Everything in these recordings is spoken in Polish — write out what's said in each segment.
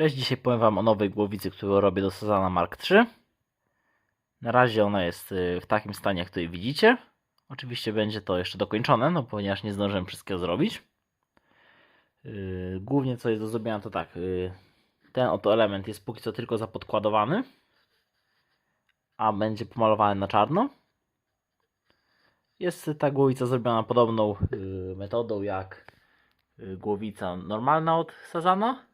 Cześć, dzisiaj powiem Wam o nowej głowicy, którą robię do Sazana Mark III. Na razie ona jest y, w takim stanie, jak tutaj widzicie. Oczywiście będzie to jeszcze dokończone, no ponieważ nie zdążyłem wszystkiego zrobić. Yy, Głównie co jest do zrobienia to tak, yy, ten oto element jest póki co tylko zapodkładowany, a będzie pomalowany na czarno. Jest ta głowica zrobiona podobną metodą jak głowica normalna od Sazana.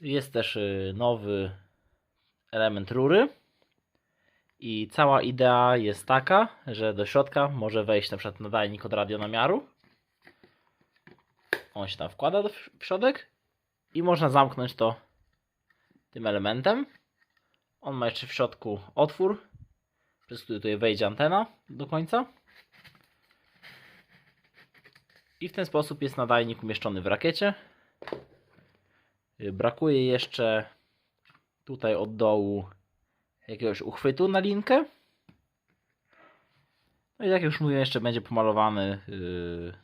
Jest też y, nowy element rury. I cała idea jest taka, że do środka może wejść na przykład nadajnik od radionamiaru. On się tam wkłada do, środek i można zamknąć to tym elementem. On ma jeszcze w środku otwór, przez który tutaj wejdzie antena do końca. I w ten sposób jest nadajnik umieszczony w rakiecie. Y, Brakuje jeszcze tutaj od dołu jakiegoś uchwytu na linkę. No i jak już mówiłem, jeszcze będzie pomalowany, yy,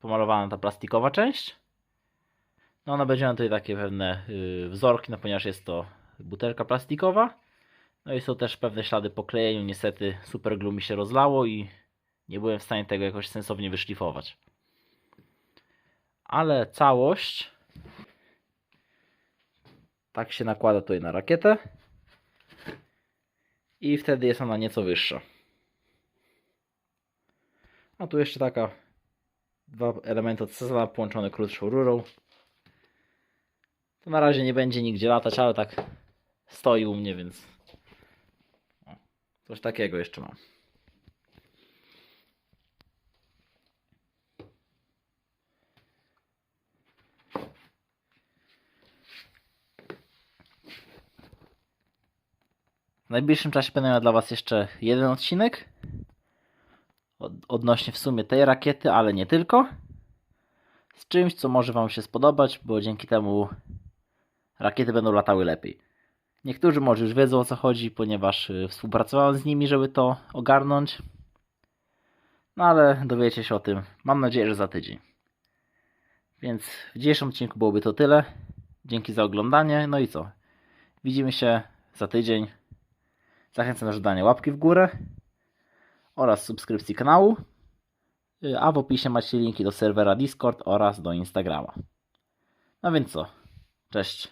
pomalowana ta plastikowa część. No ona będzie miała tutaj takie pewne yy, wzorki, no ponieważ jest to butelka plastikowa. No i są też pewne ślady po klejeniu. Niestety superglue mi się rozlało i nie byłem w stanie tego jakoś sensownie wyszlifować. Ale całość tak się nakłada tutaj na rakietę. I wtedy jest ona nieco wyższa. A tu jeszcze taka dwa elementy od Cezara połączone krótszą rurą. To na razie nie będzie nigdzie latać, ale tak stoi u mnie, więc coś takiego jeszcze mam. Najbliższym czasie będę miał dla Was jeszcze jeden odcinek od, odnośnie w sumie tej rakiety, ale nie tylko. Z czymś, co może Wam się spodobać, bo dzięki temu rakiety będą latały lepiej. Niektórzy może już wiedzą o co chodzi, ponieważ y, współpracowałem z nimi, żeby to ogarnąć. No ale dowiecie się o tym, mam nadzieję, że za tydzień. Więc w dzisiejszym odcinku byłoby to tyle. Dzięki za oglądanie. No i co? Widzimy się za tydzień. Zachęcam do dania łapki w górę oraz subskrypcji kanału. Y, A w opisie macie linki do serwera Discord oraz do Instagrama. No więc co? Cześć.